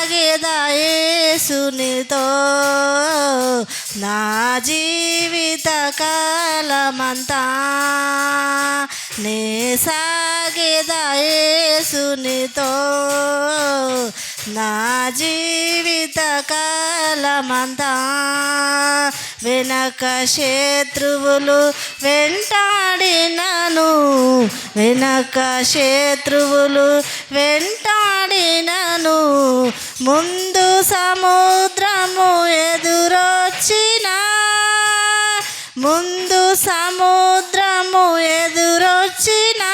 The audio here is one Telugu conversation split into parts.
సాగేదాయేసునితో నా జీవిత కాలమంతా నే సాగేదాయేసునితో నా జీవిత కాలమంతా వెనక శత్రువులు వెంటాడినను. వెనక శత్రువులు వెంటాడినను. ముందు సముద్రము ఎదురొచ్చిన. ముందు సముద్రము ఎదురొచ్చిన.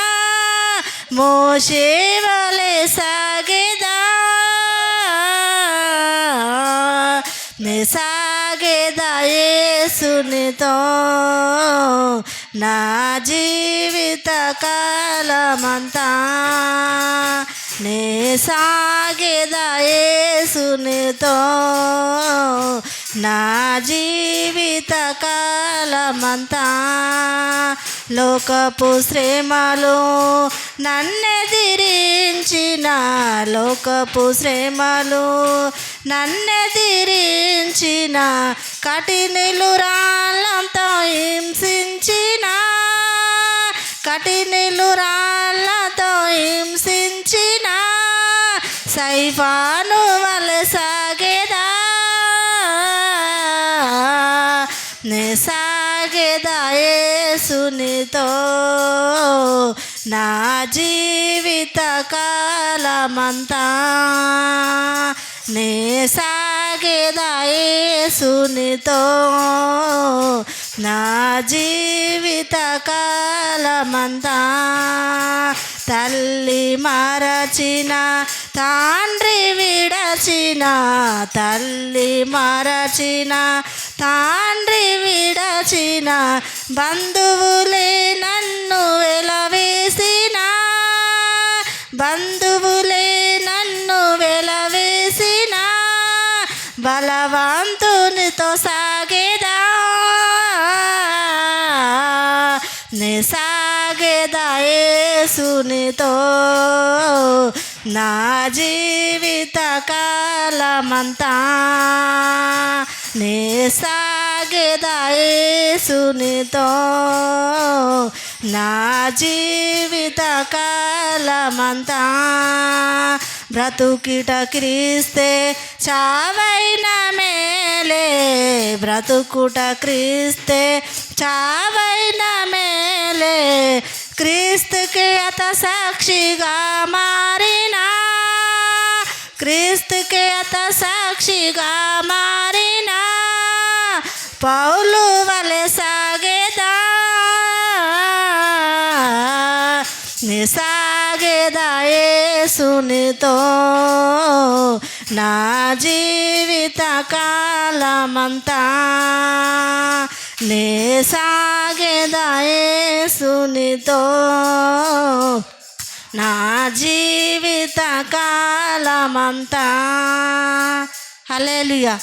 మోసేవలే సాగేదా. నిసా సాగేదా యేసునితో? నా జీవిత కాలమంతా నే సాగేదా యేసునితో? నా జీవిత కాలమంతా లోకపు శ్రమలు నన్నెదిరించిన లోకపు శ్రమలు నన్నెదిరించిన కఠినలు రాళ్ళంతో హింసించిన కఠినలు రాళ్ళతో హింసించిన సైఫాను వలె సాగేదా నే సాగేదా సునితో నా జీవిత కాలమంతా నే సాగేదా యేసునితో. నా జీవిత కాలమంతా తల్లి మరచిన తండ్రి విడచిన తల్లి మరచిన తండ్రి విడచిన బంధువులే నన్ను సాగేదాయేసునితో నా జీవిత కాలమంతా నే సాగేదాయేసునితో నా జీవిత కాలమంతా బ్రతుకిట క్రీస్తే చావైన మేలే. బ్రతుకుట క్రీస్తే చావైన మేలే క్రీస్తుకి అత సాక్షిగా మారినా క్రీస్తుకి అత సాక్షిగా మారినా పౌలు వలె సాగేదా నిసాగేదా యేసునితో నా జీవిత కాలమంతా నే నా జీవిత కాలమంతా. హల్లెలూయా.